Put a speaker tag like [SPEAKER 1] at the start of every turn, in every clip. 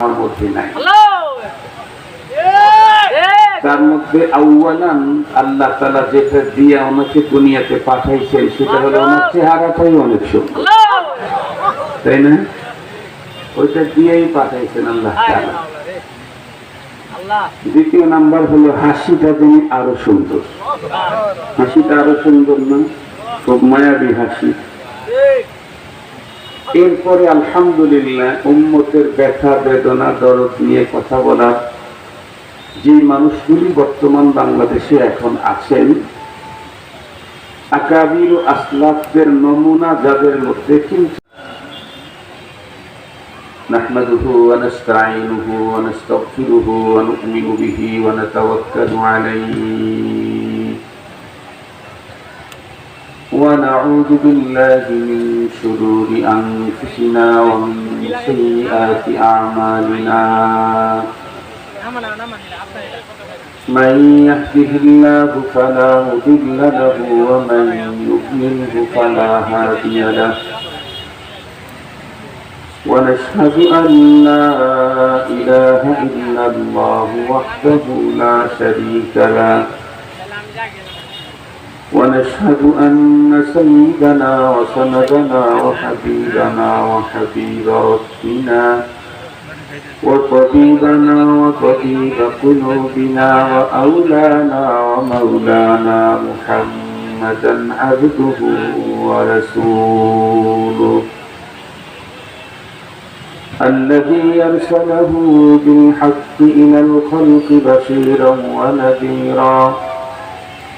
[SPEAKER 1] আমার মধ্যে নাই। তার মধ্যে আউ্বালান আল্লাহ তালা যেটা দিয়ে ওনাকে দুনিয়াতে পাঠাইছেন সেটা হলো ওনার চেহারাটাই অনেক সুন্দর। তাই না? ওইটা দিয়েই পাঠাইছেন আল্লাহ তাআলা। দ্বিতীয় নাম্বার হলো হাসিটা তিনি আরও সুন্দর। হাসিটা আরও সুন্দর না? খুব মায়াবী হাসি। এরপরে আলহামদুলিল্লাহ উম্মতের ব্যথা বেদনা দরদ নিয়ে কথা বলা যে মানুষগুলি বর্তমান বাংলাদেশে এখন আছেন আকাবির ও আসলাফদের নমুনা যাদের মধ্যে কিন্তু نحمده ونستعينه ونستغفره ونؤمن به ونتوكل عليه ونعوذ بالله من شرور أنفسنا ومن سيئات أعمالنا. من يهده الله فلا مضل له ومن يضلله فلا هادي له. ونشهد أن لا إله إلا الله وحده لا شريك له. ونشهد أن سيدنا وسندنا وحبيبنا وحبيب ربنا وطبيبنا وطبيب قلوبنا وأولانا ومولانا محمدا عبده ورسوله الذي أرسله بالحق إلى الخلق بشيرا ونذيرا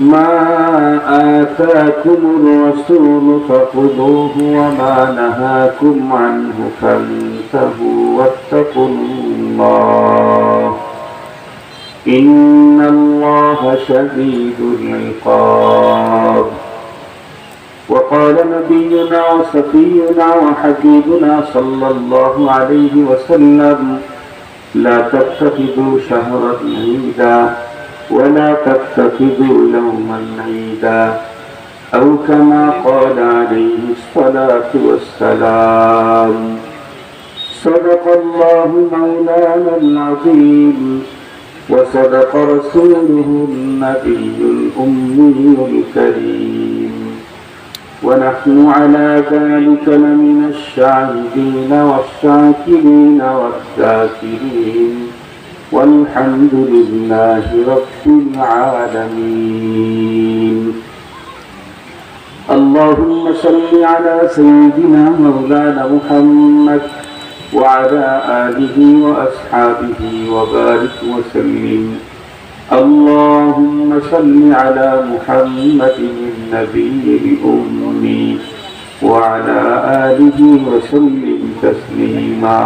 [SPEAKER 1] ما آتاكم الرسول فخذوه وما نهاكم عنه فانتهوا واتقوا الله. إن الله شديد العقاب. وقال نبينا وصفينا وحبيبنا صلى الله عليه وسلم لا تتخذوا شهرا عيدا. ولا تتخذوا يوما عيدا أو كما قال عليه الصلاة والسلام. صدق الله مولانا العظيم. وصدق رسوله النبي الأمي الكريم. ونحن على ذلك لمن الشاهدين والشاكرين والذاكرين والحمد لله رب العالمين. اللهم صل على سيدنا مولانا محمد وعلى آله وأصحابه وبارك وسلم. اللهم صل على محمد النبي الأمي وعلى آله وسلم تسليما.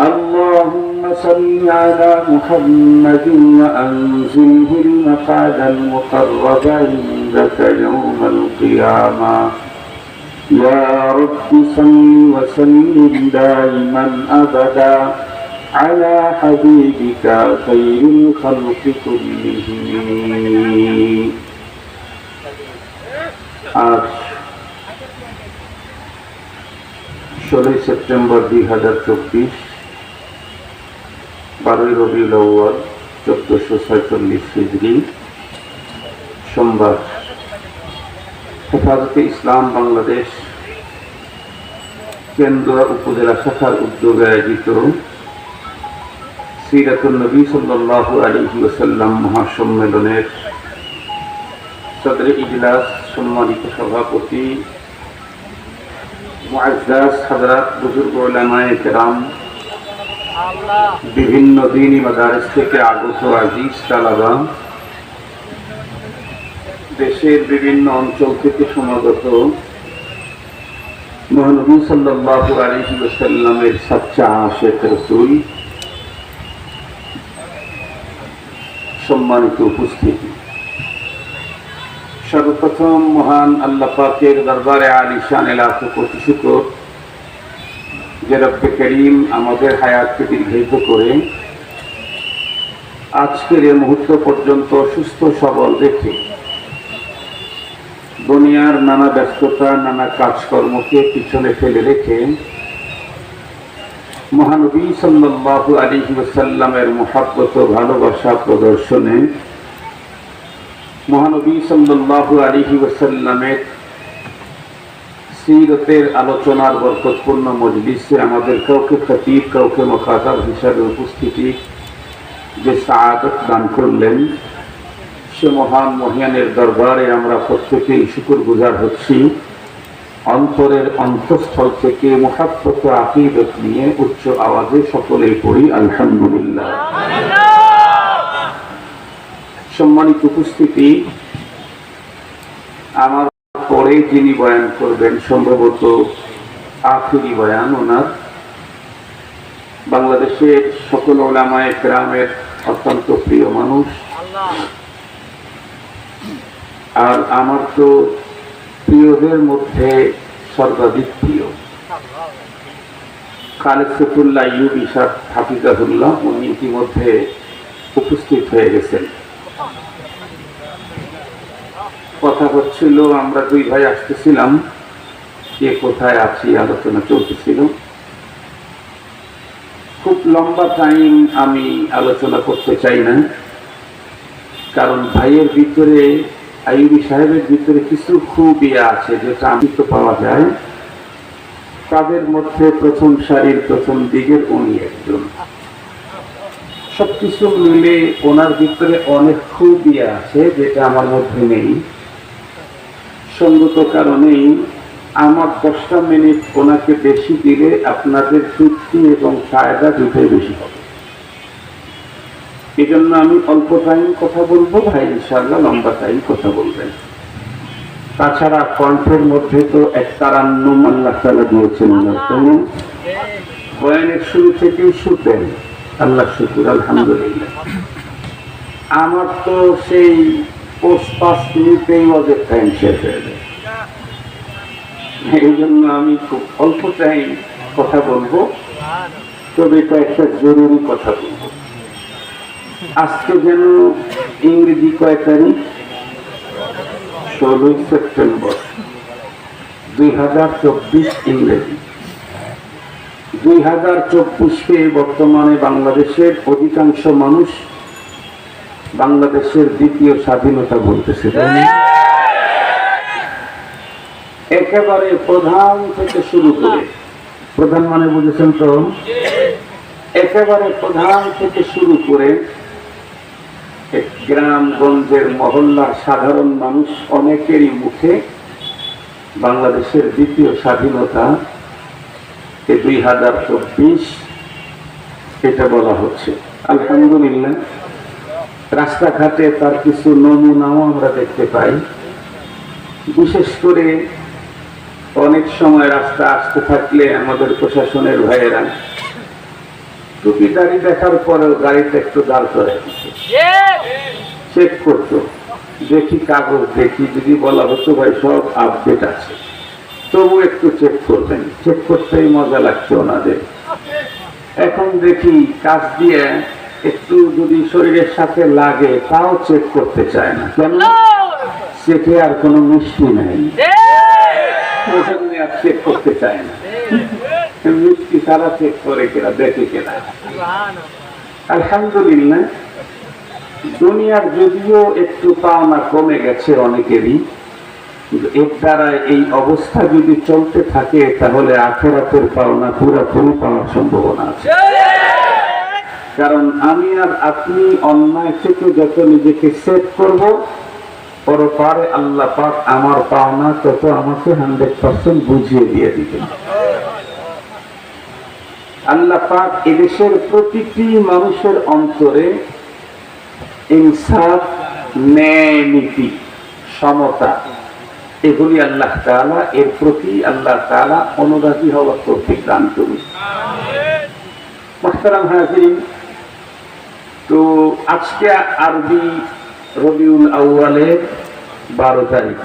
[SPEAKER 1] اللهم صل على محمد وأنزله المقعد المقرب عندك يوم القيامة يا رب صل وسلم دائما أبدا على حبيبك خير الخلق كلهم আজ ষোলোই সেপ্টেম্বর দুই হাজার চব্বিশ বারোই রবিউল আউ্য়াল চোদ্দশো ছয়চল্লিশ হিজড়ি সোমবার। হেফাজতে ইসলাম বাংলাদেশ কেন্দ্র উপজেলা শাখার উদ্যোগে আয়োজিত সিরাতুল নবী সাল্লাহ আলহি ওসাল্লাম মহাসম্মেলনের সদরে ইজলাস সম্মানিত সভাপতি মুআজ্জাজ হাজরাত বুজুর্গ ওলামায়ে কেরাম বিভিন্ন দিনই মাদারেস থেকে আগত আজিজ তালাবা দেশের বিভিন্ন অঞ্চল থেকে সমাগত। মহানবী সাল্লাল্লাহু আলাইহি ওয়াসাল্লামের সাচ্চা আশেখ রসুল সম্মানিত উপস্থিতি। সর্বপ্রথম মহান আল্লাহ পাকের দরবারে আলিশান এলাকা কোটি শুকর যে রব্বে করিম আমাদের হায়াতকে দীর্ঘায়িত করে আজকের এই মুহূর্ত পর্যন্ত সুস্থ সবল রেখে দুনিয়ার নানা ব্যস্ততা, নানা কাজকর্মকে পিছনে ফেলে রেখে মহানবী সাল্লাল্লাহু আলাইহি ওয়াসাল্লামের মহাব্বত ভালোবাসা প্রদর্শনে মহানবী সাল্লাল্লাহু আলাইহি ওয়াসাল্লামের সিরতের আলোচনার বরকতপূর্ণ মজলিসে আমাদের কাউকে খতিব, কাউকে মখাতাব হিসাবে উপস্থিতি যে সাআদত দান করলেন, সে মহান মহিয়ানের দরবারে আমরা প্রত্যেকেই শুকুর গুজার হচ্ছি। অন্তরের অন্তঃস্থল থেকে মহাত্মত আকিদত নিয়ে উচ্চ আওয়াজে সকলেই পড়ি, আলহামদুলিল্লাহ। সম্মানিত উপস্থিতি, আমার পরে যিনি বয়ান করবেন, সম্ভবত আখিরি বয়ান ওনার। বাংলাদেশের সকল ওলামায় গ্রামের অত্যন্ত প্রিয় মানুষ। আর আমার তো প্রিয়দের মধ্যে সর্বাধিক প্রিয়। খালেদ সফুল্লাহ ইউবি সাহ হাফিজাহুল্লাহ, উনি ইতিমধ্যে উপস্থিত হয়ে গেছেন। কথা হচ্ছিল, আমরা দুই ভাই আসতেছিলাম কে কোথায় আছি, আলোচনা চলতেছিল। খুব লম্বা টাইম আমি আলোচনা করতে চাই না, কারণ ভাইয়ের ভিতরে আইবি সাহেবের ভিতরে কিছু খুবই আছে যেটা আমি তো পাওয়া যায়। তাদের মধ্যে প্রথম সারির প্রথম দিকের উনি একজন। সবকিছু মিলে ওনার ভিতরে অনেক খুবই আছে যেটা আমার মধ্যে নেই। সঙ্গত কারণেই আমার দশটা মিনিট ওনাকে বেশি দিলে আপনাদের তৃপ্তি এবং ফায়দা দুটোই বেশি হবে। এই জন্য আমি অল্প টাইম কথা বলব ভাই ইনশাল্লাহ লম্বা টাইম কথা বলবেন। তাছাড়া কণ্ঠের মধ্যে তো এক তারান্নম আল্লাহ তালা দিয়েছেন? বয়ানের শুরু থেকেই শুতেন আল্লাহ শুকুর আলহামদুলিল্লাহ। আমার তো সেই মিনিটেই ওদের টাইম শেষ হয়ে যায়। এই জন্য আমি খুব অল্প টাইম কথা বলব। তবে জরুরি কথা বলব। আজকে যেন ইংরেজি কয় তারিখ? ষোলোই সেপ্টেম্বর। দুই হাজার চব্বিশ ইংরেজি। দুই হাজার চব্বিশকে বর্তমানে বাংলাদেশের অধিকাংশ মানুষ বাংলাদেশের দ্বিতীয় স্বাধীনতা বলতেছে? একেবারে প্রধান থেকে শুরু করে, প্রধান মানে বুঝেছেন তো? একেবারে প্রধান থেকে শুরু করে গ্রামগঞ্জের মহল্লার সাধারণ মানুষ অনেকেরই মুখে বাংলাদেশের দ্বিতীয় স্বাধীনতা দুই হাজার চব্বিশ, এটা বলা হচ্ছে। আলহামদুলিল্লাহ। রাস্তাঘাটে তার কিছু নমুনাও আমরা দেখতে পাই। বিশেষ করে অনেক সময় রাস্তা আসতে থাকলে আমাদের প্রশাসনের ভাইয়েরা টুপি দাড়ি দেখার পরেও গাড়িতে একটু দাঁড় করে চেক করতো, দেখি কাগজ, দেখি যদি বলা হতো ভাই সব আপডেট আছে। তবু একটু চেক করতেন, চেক করতেই মজা লাগছে ওনাদের। এখন দেখি কাজ দিয়ে একটু যদি শরীরের সাথে লাগে তাও চেক করতে চায় না। কেন চেকে আর কোনো মিষ্টি নাই। ওজন্য আর চেক করতে চায় না। মিষ্টি সারা চেক করে কেনা দেখে কেনা। আলহামদুলিল্লাহ দুনিয়ার যদিও একটু পাওনা কমে গেছে অনেকেরই এর দ্বারা এই অবস্থা যদি চলতে থাকে তাহলে আখেরাতের পাওনা পুরোপুরি পাওয়ার সম্ভাবনা আছে। কারণ আমি আর আপনি অন্যায় থেকে যত নিজেকে সেট করব পরপারে আল্লাহ পাক আমার পাওনা তত আমাকে হান্ড্রেড পার্সেন্ট বুঝিয়ে দিয়ে দিবেন। আল্লাহ পাক এদেশের প্রতিটি মানুষের অন্তরে ইনসাফ, ন্যায় নীতি, সমতা, এগুলি আল্লাহ তাআলা, এর প্রতি আল্লাহ তাআলা অনুরাগী হওয়ার তৌফিক দান করুন। মোহতারাম হাজিরিন তো আজকে আরবি রবিউল আউয়ালের বারো তারিখ।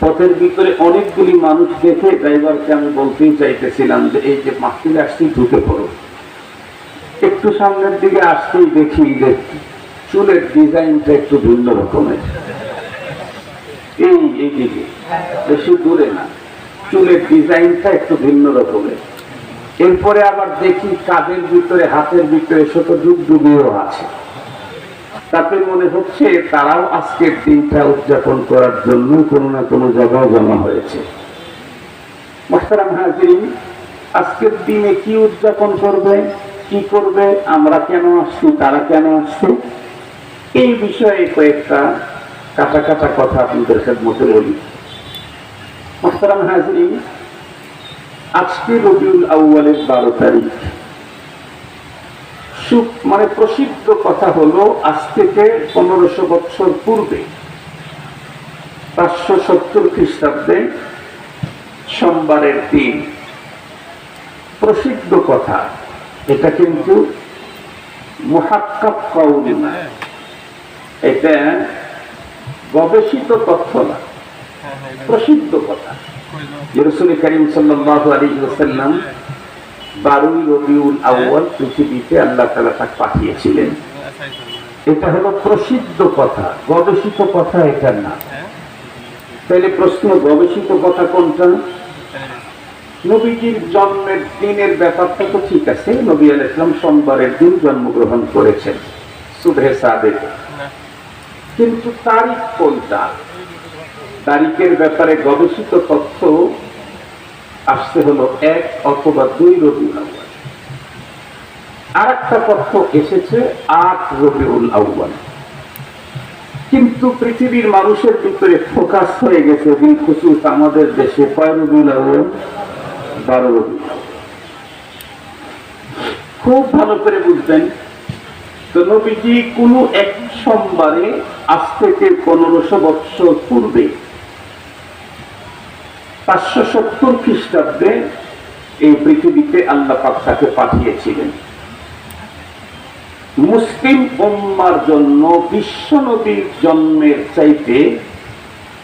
[SPEAKER 1] পথের ভিতরে অনেকগুলি মানুষ দেখে ড্রাইভারকে আমি বলতেই চাইতেছিলাম যে, এই যে মাহফিল আসছি, ঢুকে পড়ো। একটু সামনের দিকে আসতেই দেখি যে, চুলের ডিজাইনটা একটু ভিন্ন রকমের। এই এইদিকে বেশি দূরে না। চুলের ডিজাইনটা একটু ভিন্ন রকমের। এরপরে আবার দেখি কাদের ভিতরে, হাতের ভিতরে ছোট যুগ যুগেও আছে। তাতে মনে হচ্ছে তারাও আজকের দিনটা উদযাপন করার জন্য কোনো না কোনো জায়গায় জমা হয়েছে। আজকের দিনে কি উদযাপন করবে, কি করবে, আমরা কেন আসছি, তারা কেন আসছে? এই বিষয়ে কয়েকটা কাটা কাটা কথা আপনাদের মধ্যে বলি। মোস্তারাম হাজির আজকে রবিউল আউ্বালের বারো তারিখ। সুখ মানে প্রসিদ্ধ কথা হলো আজ থেকে পনেরোশো বৎসর পূর্বে পাঁচশো সত্তর খ্রিস্টাব্দে সোমবারের দিন। প্রসিদ্ধ কথা এটা কিন্তু মহাক্কাপ কাউরি না। এটা গবেষিত তথ্য না। প্রসিদ্ধ কথা। রসুল করিম রবিউল পৃথিবীতে আল্লাহ তাকে পাঠিয়েছিলেন। এটা হলো প্রসিদ্ধ কথা, গবেষিত কথা এটা না। তাহলে প্রশ্ন, গবেষিত কথা কোনটা? নবীজির জন্মের দিনের ব্যাপারটা তো ঠিক আছে, নবী আল ইসলাম সোমবারের দিন জন্মগ্রহণ করেছেন, সুবহে সাদেক। কিন্তু তারিখ কোনটা? তারিখের ব্যাপারে গবেষিত তথ্য আসতে হলো এক অথবা দুই রবি আর একটা তথ্য এসেছে আট রবিউল আউ্বাল কিন্তু পৃথিবীর মানুষের ভিতরে ফোকাস হয়ে গেছে বিল খুশুস আমাদের দেশে কয় রবিউল আউ্বাল বারো আউ্বাল। খুব ভালো করে বুঝবেন। তো নবীজি কোনো এক সোমবারে আজ থেকে পনেরোশো বৎসর পূর্বে পাঁচশো সত্তর খ্রিস্টাব্দে এই পৃথিবীতে আল্লাহ পাক তাকে পাঠিয়েছিলেন। মুসলিম উম্মার জন্য বিশ্ব নবীর জন্মের চাইতে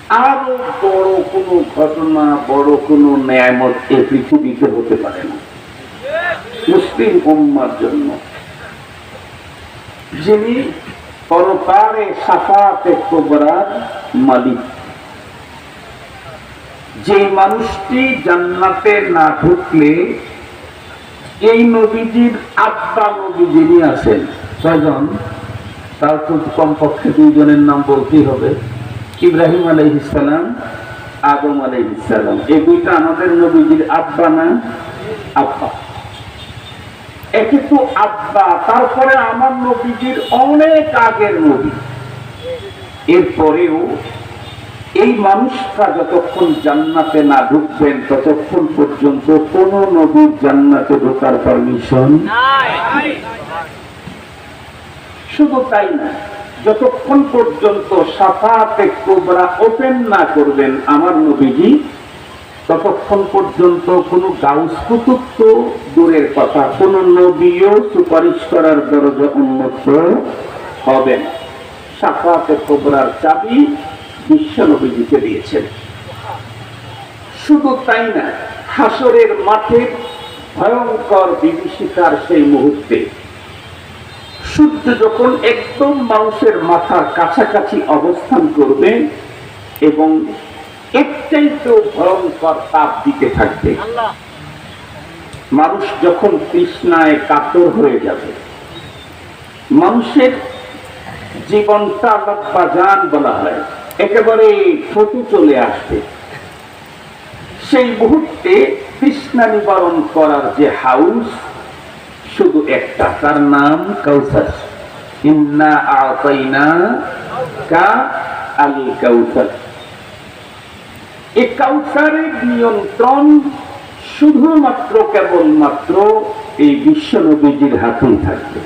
[SPEAKER 1] আরও বড় কোনো ঘটনা, বড় কোনো ন্যায়ামত এই পৃথিবীতে হতে পারে না। মুসলিম উম্মার জন্য। যিনি পরকারে সাফাতে কোবরার মালিক। যে মানুষটি জান্নাতে না ঢুকলে এই নবীজির আব্বা নবী যিনি আছেন, ছয়জন, তার তো কমপক্ষে দুইজনের নাম বলতেই হবে, ইব্রাহিম আলাই ইসালাম আদম আলাই ইসালাম এই দুইটা আমাদের নবীজির আব্বা না, আব্বা। একে তো আব্বা, তারপরে আমার নবীজির অনেক আগের নবী। এরপরেও এই মানুষটা যতক্ষণ জান্নাতে না ঢুকবেন, ততক্ষণ পর্যন্ত কোন নবীর জান্নাতে ঢোকার পারমিশন শুধু তাই না, যতক্ষণ পর্যন্ত সাফাতে কোবরা ওপেন না করবেন আমার নবীজি, ততক্ষণ পর্যন্ত কোনো গাউস কুতুব তো দূরের কথা, কোন নবীও সুপারিশ করার দরজা উন্মুক্ত হবে না। সাফাতে কোবরার চাবি বিশ্ব নবীজিকে দিয়েছেন। শুধু তাই না হাসরের মাঠে ভয়ঙ্কর বিভীষিকার সেই মুহূর্তে সূর্য যখন একদম মানুষের মাথার কাছাকাছি অবস্থান করবে এবং একটাইতেও ভয়ঙ্কর তাপ দিতে থাকবে মানুষ যখন তৃষ্ণায় কাতর হয়ে যাবে মানুষের জীবনটা বাজান বলা হয়। একেবারে ঠোঁটে চলে আসবে সেই মুহূর্তে তৃষ্ণা নিবারণ করার যে হাউস, শুধু একটা, তার নাম কাউসার। এই শুধুমাত্র, কেবলমাত্র এই বিশ্ব হাতেই থাকবে।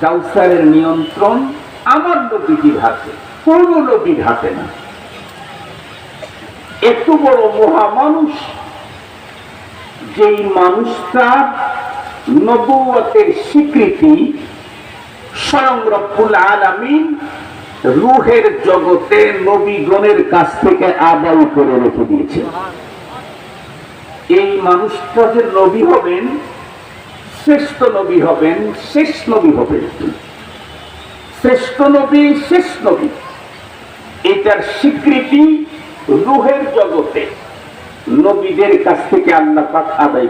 [SPEAKER 1] কাউসারের নিয়ন্ত্রণ আমার নবীজির হাতে। কোন নবীর হাতে না। এত বড় মহা মানুষ যেই মানুষটা নবুয়তের স্বীকৃতি স্বয়ং রব্বুল আলামিন রুহের জগতে নবীগণের কাছ থেকে আদায় করে রেখে দিয়েছে এই মানুষটা যে নবী হবেন, শ্রেষ্ঠ নবী হবেন, শেষ নবী হবেন। শ্রেষ্ঠ নবী, শেষ নবী। এটার স্বীকৃতি রুহের জগতে। নবীদের কাছ থেকে আল্লাহ পাক আদায়